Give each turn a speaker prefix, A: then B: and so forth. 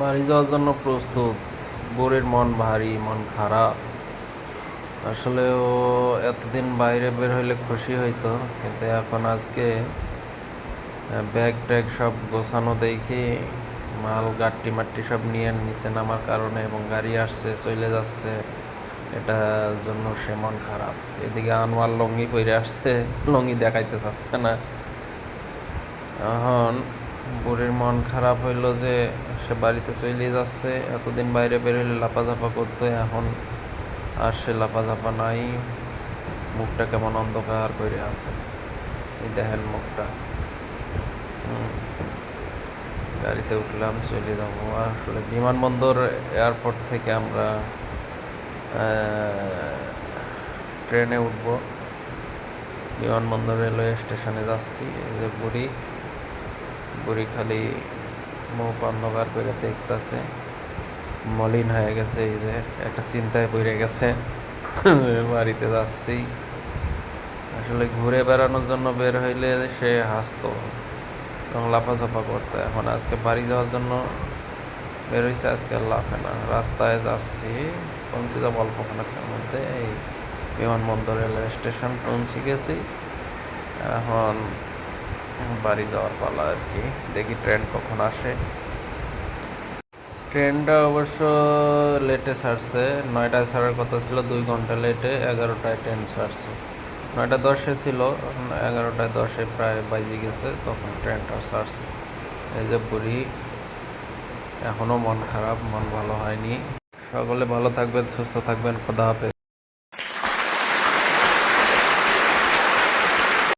A: বাড়ি যাওয়ার জন্য প্রস্তুত। বোরের মন ভারী, মন খারাপ। আসলে ও এতদিন বাইরে বের হইলে খুশি হইতো, কিন্তু এখন আজকে ব্যাগ ট্যাগ সব গোছানো দেখি, মাল গাট্টি মাট্টি সব নিয়ে নিচে নামার কারণে এবং গাড়ি আসছে চলে যাচ্ছে। এটার জন্য সে মন খারাপ। এদিকে আনোয়ার লঙ্গি পরে আসছে, লঙ্গি দেখাইতে চাচ্ছে না। এখন বুড়ির মন খারাপ হইল যে সে বাড়িতে চলে যাচ্ছে, এতদিন বাইরে বের হইলে লাপাঝাপা করতো, এখন আর সে লাপাঝাপা নাই। মুখটা কেমন অন্ধকার করে আছে, এই দেখেন মুখটা। গাড়িতে উঠলাম চলে যাব। আসলে বিমানবন্দর এয়ারপোর্ট থেকে আমরা ট্রেনে উঠবো। বিমানবন্দর রেলওয়ে স্টেশনে যাচ্ছি, এই যে বুড়ি। বুড়ি খালি মুখ অন্ধকার করে দেখতেছে। মলিন হয়ে গেছে, এই যে একটা চিন্তায় পড়ে গেছে। বাড়িতে যাচ্ছি। আসলে ঘুরে বেড়ানোর জন্য বের হইলে সে হাসতো, এবং লাফাঝাফা করতো। এখন আজকে বাড়ি যাওয়ার জন্য বের হয়েছে আজকে লাফে না। রাস্তায় যাচ্ছি পৌঁছে যাব অল্পখানেকের মধ্যে। এই বিমানবন্দর রেলওয়ে স্টেশন পৌঁছে গেছি। এখন বাড়ি যাওয়ার পালা আর কি। দেখি ট্রেন কখন আসে। ট্রেনটা অবশ্য লেটে ছাড়ছে নয়টায় ছাড়ার কথা ছিল, দুই ঘণ্টা লেটে এগারোটায় ট্রেন ছাড়ছে। নয়টা দশে ছিল এগারোটায় দশে প্রায় বাজে গেছে, তখন ট্রেনটা ছাড়ছে। এই যে বুড়ি এখনও মন খারাপ, মন ভালো হয়নি। সকলে ভালো থাকবেন, সুস্থ থাকবেন, খোদা হাফেজ।